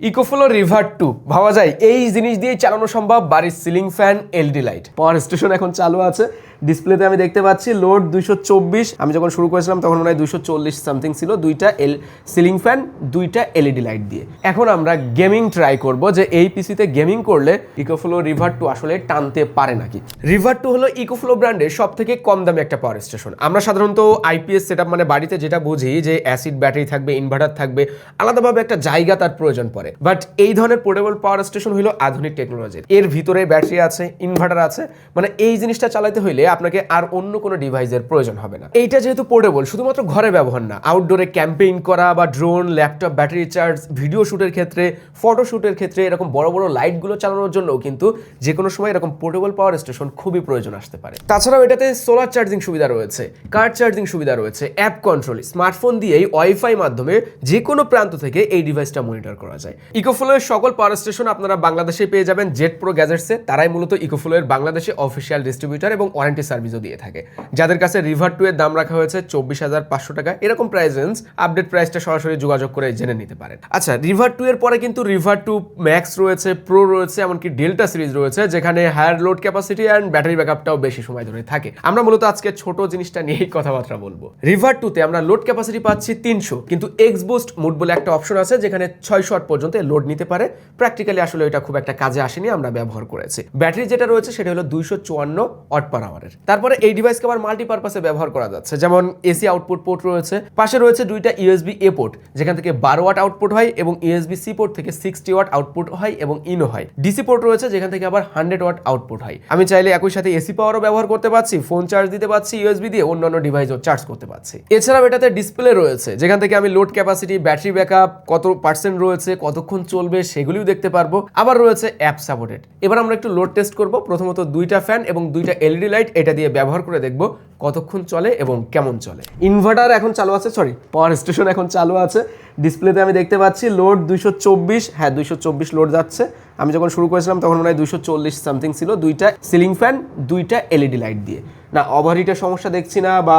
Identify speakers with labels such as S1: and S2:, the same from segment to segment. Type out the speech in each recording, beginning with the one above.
S1: EcoFlow river two, ভাবা যায়, এই জিনিস দিয়ে চালানো সম্ভব বাড়ির ceiling fan LED light. Power station এখন চালু আছে। ডিসপ্লেতে আমি দেখতে পাচ্ছি লোড দুইশো চব্বিশ। আমি যখন শুরু করেছিলাম, তখন মনে হয় দুইশো চল্লিশ সামথিং ছিল। দুইটা এল, সিলিং ফ্যান, দুইটা এলইডি লাইট দিয়ে। এখন আমরা গেমিং ট্রাই করব যে এই পিসিতে গেমিং করলে ইকোফ্লো রিভার টু আসলে টানতে পারে নাকি। রিভার টু হলো ইকোফ্লো ব্র্যান্ডের সব থেকে কম দামি একটা পাওয়ার স্টেশন। আমরা সাধারণত আইপিএস সেট মানে বাড়িতে যেটা বুঝি যে অ্যাসিড ব্যাটারি থাকবে ইনভার্টার থাকবে, আলাদাভাবে একটা জায়গা তার প্রয়োজন পড়ে। বাট এই ধরনের পোর্টেবল পাওয়ার স্টেশন হলো আধুনিক টেকনোলজির এর ভিতরে ব্যাটারি আছে ইনভার্টার আছে মানে এই জিনিসটা চালাতে হইলে আপনাকে আর অন্য কোনো ডিভাইসের প্রয়োজন হবে না। এইটা যেহেতু পোর্টেবল শুধুমাত্র ঘরে ব্যবহার না আউটডোরে ক্যাম্পেইন করা বা drone laptop battery charge video শুটের ক্ষেত্রে ফটো শুটের ক্ষেত্রে এরকম বড় বড় লাইটগুলো চালানোর জন্য কিন্তু যে কোনো সময় এরকম পোর্টেবল পাওয়ার স্টেশন খুবই প্রয়োজন আসতে পারে। তাছাড়াও এটাতে সোলার চার্জিং সুবিধা রয়েছে কার চার্জিং সুবিধা রয়েছে অ্যাপ কন্ট্রোল স্মার্টফোন দিয়েই ওয়াইফাই মাধ্যমে যে কোনো প্রান্ত থেকে এই ডিভাইসটা মনিটর করা যায়। ইকোফ্লোয়ের সকল পাওয়ার স্টেশন আপনারা বাংলাদেশে পেয়ে যাবেন। জেট প্রো গ্যাজেটসে তারাই মূলত ইকোফ্লোয়ের বাংলাদেশে অফিসিয়াল ডিস্ট্রিবিউটর এবং ওয়ারেন্টি সার্ভিসও দিয়ে থাকে। যাদের কাছে রিভার টু এর দাম রাখা হয়েছে চব্বিশ হাজার পাঁচশো টাকা। এরকম প্রাইস রেঞ্জ আপডেট প্রাইসটা সরাসরি যোগাযোগ করে জেনে নিতে পারেন। আচ্ছা রিভার টু এর পরে কিন্তু রিভার টু ম্যাক্স রয়েছে প্রো রয়েছে, এমনকি ডেল্টা সিরিজ রয়েছে, যেখানে higher load capacity and battery ব্যাকআপটাও বেশি সময় ধরে থাকে। আমরা মূলত আজকে ছোট জিনিসটা নিয়েই কথাবার্তা বলব। রিভার টুতে আমরা লোড ক্যাপাসিটি পাচ্ছি তিনশো, কিন্তু এক্স বুস্ট মুড বলে একটা অপশন আছে, যেখানে ছয়শো ওয়াট পর্যন্ত লোড নিতে পারে। প্র্যাকটিক্যালি আসলে এটা খুব একটা কাজে আসেনি, আমরা ব্যবহার করেছি। ব্যাটারি যেটা রয়েছে সেটা হলো দুইশো চুয়ান্ন ওয়াট পার আওয়ারের তারপরে এই ডিভাইসকে আবার মাল্টিপারপাসে ব্যবহার করা যাচ্ছে। যেমন এসি আউটপুট পোর্ট রয়েছে, পাশে রয়েছে দুইটা ইউএসবি এ পোর্ট যেখান থেকে বারো ওয়াট আউটপুট হয় এবং ইউএসবি সি পোর্ট থেকে সিক্সটি ওয়াট আউটপুট হয় এবং ইনো হয়। ডিসি পোর্ট রয়েছে, যেখান থেকে আবার হান্ড্রেড ওয়াট আউটপুট হয়। আমি চাইলে একই সাথে এসি পাওয়ারও ব্যবহার করতে পারছি ফোন চার্জ দিতে পারছি ইউএসবি দিয়ে অন্যান্য ডিভাইসও চার্জ করতে পারছি। এছাড়াও এটাতে ডিসপ্লে রয়েছে, যেখান থেকে আমি লোড ক্যাপাসিটি ব্যাটারি ব্যাকআপ কত পার্সেন্ট রয়েছে কতক্ষণ চলবে সেগুলিও দেখতে পারব। আবার রয়েছে অ্যাপ সাপোর্টেড। এবার আমরা একটু লোড টেস্ট করব। প্রথমত দুইটা ফ্যান এবং দুইটা এলইডি লাইট, এটা দিয়ে ব্যবহার করে দেখব কতক্ষণ চলে এবং কেমন চলে। ইনভার্টার এখন চালু আছে, সরি, পাওয়ার স্টেশন এখন চালু আছে। ডিসপ্লেতে আমি দেখতে পাচ্ছি লোড দুইশো চব্বিশ হ্যাঁ দুইশো চব্বিশ লোড যাচ্ছে। আমি যখন শুরু করেছিলাম তখন মনে হয় দুইশো চল্লিশ সামথিং ছিল দুইটা সিলিং ফ্যান, দুইটা এলইডি লাইট দিয়ে। না ওভারহিটের সমস্যা দেখছি না বা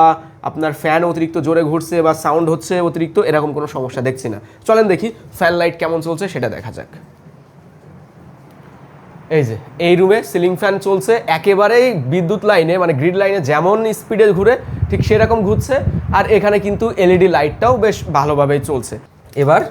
S1: আপনার ফ্যান অতিরিক্ত জোরে ঘুরছে বা সাউন্ড হচ্ছে অতিরিক্ত, এরকম কোনো সমস্যা দেখছি না। চলেন দেখি ফ্যান লাইট কেমন চলছে, সেটা দেখা যাক। এই যে, এই রুমে সিলিং ফ্যান চলছে, একেবারেই বিদ্যুৎ লাইনে মানে গ্রিড লাইনে যেমন স্পিডে ঘুরে, ঠিক সেরকম ঘুরছে, আর এখানে কিন্তু এলইডি লাইটটাও বেশ ভালোভাবেই চলছে। এবার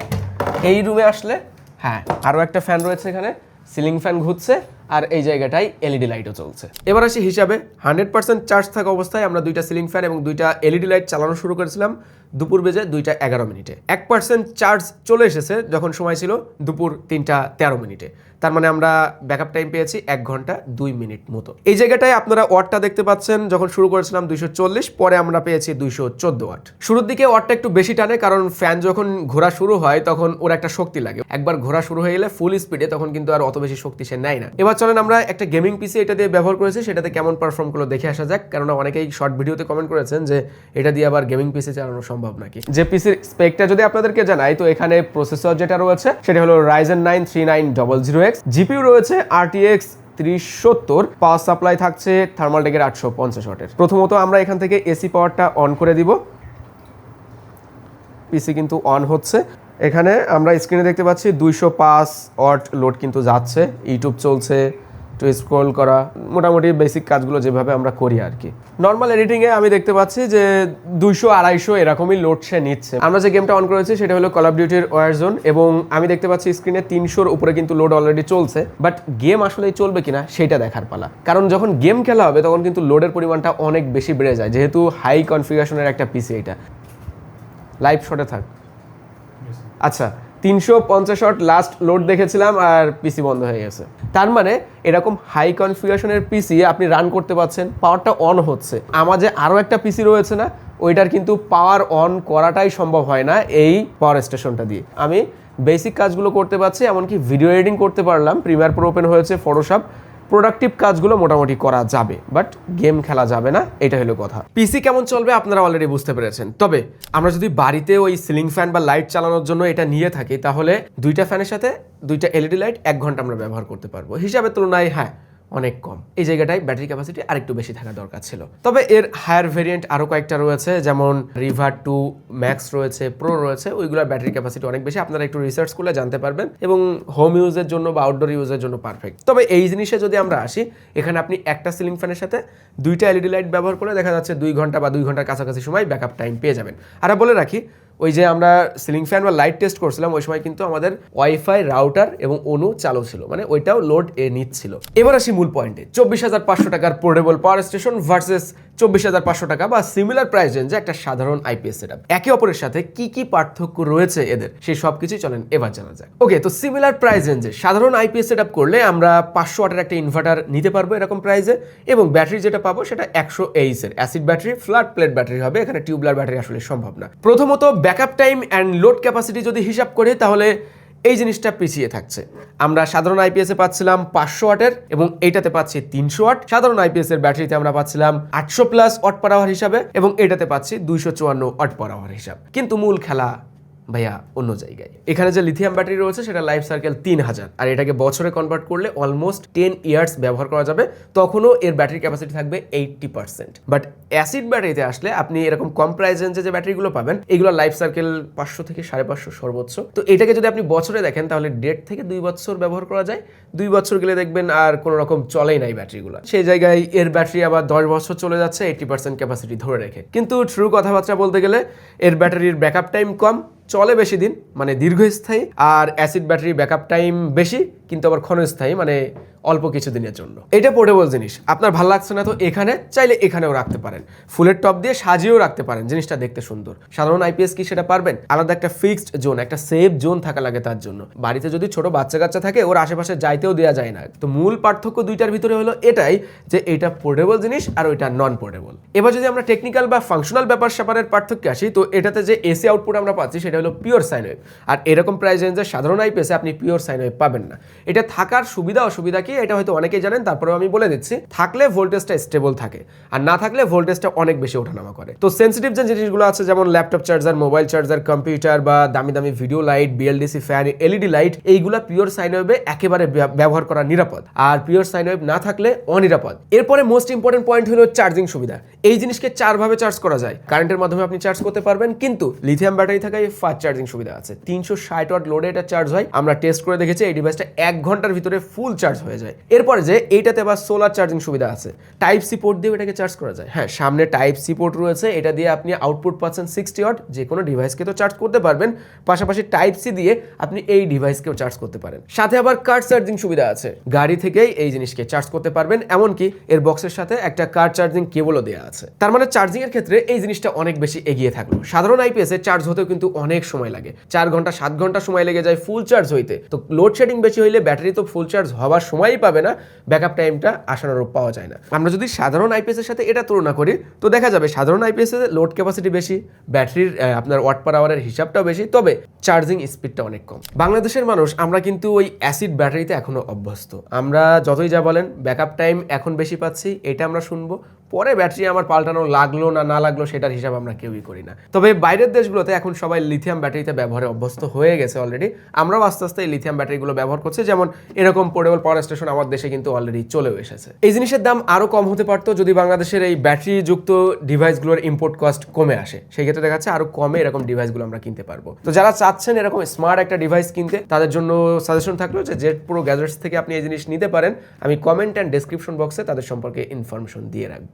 S1: এই রুমে আসলে হ্যাঁ আরও একটা ফ্যান রয়েছে এখানে সিলিং ফ্যান ঘুরছে আর এই জায়গাটায় এলইডি লাইটও চলছে। এবার আসি হিসাবে হান্ড্রেড পার্সেন্ট চার্জ থাকা অবস্থায় আমরা দুইটা সিলিং ফ্যান এবং দুইটা এলইডি লাইট চালানো শুরু করেছিলাম দুপুর বেজে দুইটা এগারো মিনিটে। এক পার্সেন্ট চার্জ চলে এসেছে যখন সময় ছিল দুপুর তিনটা তেরো মিনিটে। তার মানে আমরা ব্যাকআপ টাইম পেয়েছি এক ঘণ্টা দুই মিনিট মতো। এই জায়গাটায় আপনারা ওয়াটটা দেখতে পাচ্ছেন, যখন শুরু করেছিলাম দুইশো চল্লিশ, পরে আমরা পেয়েছি দুইশো চোদ্দ ওয়াট। শুরুর দিকে ওয়াটটা একটু বেশি টানে, কারণ ফ্যান যখন ঘোরা শুরু হয় তখন ওর একটা শক্তি লাগে। একবার ঘোরা শুরু হয়ে গেলে ফুল স্পিডে তখন কিন্তু আর অত বেশি শক্তি সে নেয় না। এবার চলেন, আমরা একটা গেমিং পিসি এটা দিয়ে ব্যবহার করেছি, সেটাতে কেমন পারফর্ম করল দেখে আসা যাক। কেননা অনেকেই শর্ট ভিডিওতে কমেন্ট করেছেন যে এটা দিয়ে আবার গেমিং পিসি চালানো সম্ভব নাকি। যে পিসির স্পেকটা যদি আপনাদেরকে জানাই, তো এখানে প্রসেসর যেটা রয়েছে, সেটা হলো Ryzen nine three nine double zero X GPU রয়েছে আরটিএক্স ত্রিশ সত্তর পাওয়ার সাপ্লাই থাকছে থার্মালটেকের আটশো পঞ্চাশ ওয়াটের প্রথমত আমরা এখান থেকে এসি পাওয়ারটা অন করে দিব। পিসি কিন্তু অন হচ্ছে। এখানে আমরা স্ক্রিনে দেখতে পাচ্ছি দুইশো পাঁচ ওয়াট লোড কিন্তু যাচ্ছে। ইউটিউব চলছে একটু স্ক্রল করা, মোটামুটি বেসিক কাজগুলো যেভাবে আমরা করি আর কি। নর্মাল এডিটিংয়ে আমি দেখতে পাচ্ছি যে দুইশো আড়াইশো এরকমই লোড সে নিচ্ছে। আমরা যে গেমটা অন করেছি সেটা হলো কল অফ ডিউটির ওয়ার জোন এবং আমি দেখতে পাচ্ছি স্ক্রিনে তিনশোর উপরে কিন্তু লোড অলরেডি চলছে। বাট গেম আসলে চলবে কিনা সেটা দেখার পালা। কারণ যখন গেম খেলা হবে তখন কিন্তু লোডের পরিমাণটা অনেক বেশি বেড়ে যায়, যেহেতু হাই কনফিগারেশনের একটা পিসি এটা। লাইভ শটে থাক। আচ্ছা তিনশো পঞ্চাশ শট লাস্ট লোড দেখেছিলাম আর পিসি বন্ধ হয়ে গেছে। তার মানে এরকম হাই কনফিগারেশনের পিসি আপনি রান করতে পারছেন পাওয়ারটা অন হচ্ছে। আমার যে আরও একটা পিসি রয়েছে না, ওইটার কিন্তু পাওয়ার অন করাটাই সম্ভব হয় না এই পাওয়ার স্টেশনটা দিয়ে। আমি বেসিক কাজগুলো করতে পারছি, এমনকি ভিডিও এডিটিং করতে পারলাম প্রিমিয়ার প্রো ওপেন হয়েছে ফটোশপ প্রোডাক্টিভ কাজগুলো মোটামুটি করা যাবে বাট গেম খেলা যাবে না এটা হলো কথা। পিসি কেমন চলবে আপনারা অলরেডি বুঝতে পেরেছেন। তবে আমরা যদি বাড়িতে ওই সিলিং ফ্যান বা লাইট চালানোর জন্য এটা নিয়ে থাকি, তাহলে দুইটা ফ্যানের সাথে দুইটা এলইডি লাইট এক ঘণ্টা আমরা ব্যবহার করতে পারব। হিসাবে তুলনায় হ্যাঁ অনেক কম। এই জায়গাটায় ব্যাটারি ক্যাপাসিটি আরেকটু বেশি থাকা দরকার ছিল। তবে এর হায়ার ভেরিয়েন্ট আরও কয়েকটা রয়েছে, যেমন রিভার টু ম্যাক্স রয়েছে প্রো রয়েছে, ওইগুলোর ব্যাটারি ক্যাপাসিটি অনেক বেশি। আপনারা একটু রিসার্চ করলে জানতে পারবেন এবং হোম ইউজের জন্য বা আউটডোর ইউজের জন্য পারফেক্ট তবে এই জিনিসে যদি আমরা আসি, এখানে আপনি একটা সিলিং ফ্যানের সাথে দুইটা এলইডি লাইট ব্যবহার করে দেখা যাচ্ছে দুই ঘণ্টা বা দুই ঘণ্টার কাছাকাছি সময় ব্যাকআপ টাইম পেয়ে যাবেন। আর বলে রাখি ওই যে আমরা সিলিং ফ্যান বা লাইট টেস্ট করছিলাম, ওই সময় কিন্তু আমাদের ওয়াইফাই রাউটার এবং অনু চালু ছিল মানে ওইটাও লোড এ নিচ্ছিল। এবার আসি মূল পয়েন্টে চব্বিশ হাজার পাঁচশো টাকার পোর্টেবল পাওয়ার স্টেশন ভার্সেস চব্বিশ হাজার পাঁচশো টাকা বা সিমিলার প্রাইস রেঞ্জে একটা সাধারণ আইপিএস সেট একে অপরের সাথে কি কি পার্থক্য রয়েছে এদের সেই সব কিছুই চলেন এবার জানা যায় ওকে তো সিমিলার প্রাইস রেঞ্জে সাধারণ আইপিএস সেট করলে আমরা পাঁচশো ওয়াটের একটা ইনভার্টার নিতে পারব এরকম প্রাইসে এবং ব্যাটারি যেটা পাবো সেটা একশো এইসের acid battery flat plate battery হবে, এখানে টিউবলার ব্যাটারি আসলে সম্ভব না। প্রথমত backup time and load capacity যদি হিসাব করি, তাহলে এই জিনিসটা পিছিয়ে থাকছে। আমরা সাধারণ আইপিএস এ পাচ্ছিলাম পাঁচশো ওয়াটের এবং এটাতে পাচ্ছি তিনশো ওয়াট। সাধারণ আইপিএস এর ব্যাটারিতে আমরা পাচ্ছিলাম আটশো প্লাস ওয়াট পার আওয়ার হিসাবে এবং এটাতে পাচ্ছি দুইশো চুয়ান্ন ওয়াট পার আওয়ার হিসাব। কিন্তু মূল খেলা ভাইয়া, অন্য জায়গায়। এখানে যে লিথিয়াম ব্যাটারি রয়েছে, সেটা লাইফ সার্কেল তিন হাজার। আর এটাকে বছরে কনভার্ট করলে অলমোস্ট টেন ইয়ার্স ব্যবহার করা যাবে। তখনও এর ব্যাটারি ক্যাপাসিটি থাকবে এইটটি পার্সেন্ট বাট অ্যাসিড ব্যাটারিতে আসলে আপনি এরকম কম প্রাইস রেঞ্জে যে ব্যাটারিগুলো পাবেন, এগুলো লাইফ সার্কেল পাঁচশো থেকে সাড়ে পাঁচশো সর্বোচ্চ। তো এটাকে যদি আপনি বছরে দেখেন, তাহলে দেড় থেকে দুই বছর ব্যবহার করা যায়। দুই বছর গেলে দেখবেন আর কোনো রকম চলেই নাই ব্যাটারিগুলো সেই জায়গায় এর ব্যাটারি আবার দশ বছর চলে যাচ্ছে এইটি পার্সেন্ট ক্যাপাসিটি ধরে রেখে। কিন্তু ট্রু কথাবার্তা বলতে গেলে, এর ব্যাটারির ব্যাকআপ টাইম কম। চলে বেশি দিন মানে দীর্ঘস্থায়ী আর অ্যাসিড ব্যাটারি ব্যাকআপ টাইম বেশি কিন্তু আবার ক্ষণস্থায়ী মানে অল্প কিছু দিনের জন্য। এটা পোর্টেবল জিনিস। আপনার ভালো লাগছে না তো এখানে, চাইলে এখানেও রাখতে পারেন। ফুলের টপ দিয়ে সাজিয়েও রাখতে পারেন, জিনিসটা দেখতে সুন্দর। সাধারণ আইপিএস কি সেটা পারবেন? আলাদা একটা ফিক্সড জোন একটা সেফ জোন থাকা লাগে তার জন্য। বাড়িতে যদি ছোট বাচ্চা কাচ্চা থাকে, ওর আশেপাশে যাইতেও দেওয়া যায় না। তো মূল পার্থক্য দুইটার ভিতরে হলো এটাই, যে এটা পোর্টেবল জিনিস আর ওইটা নন পোর্টেবল এবার যদি আমরা টেকনিক্যাল বা ফাংশনাল ব্যাপার স্যাপারের পার্থক্যে আসি, তো এটাতে যে এসি আউটপুট আমরা পাচ্ছি, সেটা হলো পিওর সাইন ওয়েভ আর এরকম প্রাইস রেঞ্জের সাধারণ আইপিএসে আপনি পিওর সাইন ওয়েভ পাবেন না। এটা থাকার সুবিধা অসুবিধা কি এটা হয়তো অনেকেই জানেন, তারপরেও আমি বলে দিচ্ছি। থাকলে ভোল্টেজটা স্টেবল থাকে, আর না থাকলে ভোল্টেজটা অনেক বেশি ওঠানামা করে। তো সেন্সিটিভ যে জিনিসগুলো আছে, যেমন laptop charger mobile charger computer বা দামি দামি video light BLDC fan LED light এইগুলা পিওর সাইন ওয়েভে একেবারে ব্যবহার করা নিরাপদ। আর পিওর সাইন ওয়েভ না থাকলে অনিরাপদ। এরপরে মোস্ট ইম্পর্টেন্ট পয়েন্ট হলো চার্জিং সুবিধা। এই জিনিসকে চারভাবে চার্জ করা যায়। কারেন্টের মাধ্যমে আপনি চার্জ করতে পারবেন, কিন্তু লিথিয়াম ব্যাটারি থাকায় ফাস্ট চার্জিং সুবিধা আছে। তিনশো ষাট ওয়াট লোডে এটা চার্জ হয়। আমরা টেস্ট করে দেখেছি, এই ডিভাইসটা এক ঘণ্টার ভিতরে ফুল চার্জ হয়ে যায়। এরপরে যে এইটাতে আবার সোলার চার্জিং সুবিধা আছে। টাইপ সি পোর্ট দিয়ে এটাকে চার্জ করা যায়। হ্যাঁ সামনে টাইপ সি পোর্ট রয়েছে। এটা দিয়ে আপনি আউটপুট পাচ্ছেন সিক্সটি ওয়াট যে কোনো ডিভাইসকে তো চার্জ করতে পারবেন। পাশাপাশি টাইপ সি দিয়ে আপনি এই ডিভাইসকেও চার্জ করতে পারেন। সাথে আবার কার চার্জিং সুবিধা আছে। গাড়ি থেকেই এই জিনিসকে চার্জ করতে পারবেন। এমনকি এর বক্সের সাথে একটা কার চার্জিং কেবলও দেওয়া আছে। তার মানে চার্জিং এর ক্ষেত্রে এই জিনিসটা অনেক বেশি এগিয়ে থাকল। সাধারণ আইপিএস এ চার্জ হতেও কিন্তু অনেক সময় লাগে। চার ঘণ্টা, সাত ঘণ্টা সময় লেগে যায় ফুল চার্জ হইতে। তো লোডশেডিং বেশি হইলে ব্যাটারি তো ফুল চার্জ হওয়ার সময়ই পাবে না ব্যাকআপ টাইমটা আশানুরূপ পাওয়া যায় না। আমরা যদি সাধারণ আইপিএস এর সাথে এটা তুলনা করি, তো দেখা যাবে সাধারণ আইপিএস এর লোড ক্যাপাসিটি বেশি ব্যাটারির আপনার ওয়াট পার আওয়ারের হিসাবটাও বেশি, তবে চার্জিং স্পিডটা অনেক কম। বাংলাদেশের মানুষ, আমরা কিন্তু ওই অ্যাসিড ব্যাটারিতে এখনও অভ্যস্ত। আমরা যতই যা বলেন ব্যাকআপ টাইম এখন বেশি পাচ্ছি, এটা আমরা শুনব। পরে ব্যাটারি আমার পাল্টানো লাগল না না লাগল সেটার হিসাব আমরা কেউই করি না। তবে বাইরের দেশগুলোতে এখন সবাই লিথিয়াম ব্যাটারিতে ব্যবহারে অভ্যস্ত হয়ে গেছে অলরেডি আমরাও আস্তে আস্তে এই লিথিয়াম ব্যাটারিগুলো ব্যবহার করছি, যেমন এরকম পোর্টেবল পাওয়ার স্টেশন আমার দেশে কিন্তু অলরেডি চলেও এসেছে। এই জিনিসের দাম আরও কম হতে পারতো যদি বাংলাদেশের এই ব্যাটারি যুক্ত ডিভাইসগুলোর ইম্পোর্ট কস্ট কমে আসে। সেই ক্ষেত্রে দেখা যাচ্ছে আরও কমে এরকম ডিভাইসগুলো আমরা কিনতে পারব। তো যারা চাচ্ছেন এরকম স্মার্ট একটা ডিভাইস কিনতে, তাদের জন্য সাজেশন থাকল যে জেট প্রো গ্যাজেটস থেকে আপনি এই জিনিস নিতে পারেন, আমি কমেন্ট অ্যান্ড ডেসক্রিপশন বক্সে তাদের সম্পর্কে ইনফরমেশন দিয়ে রাখব।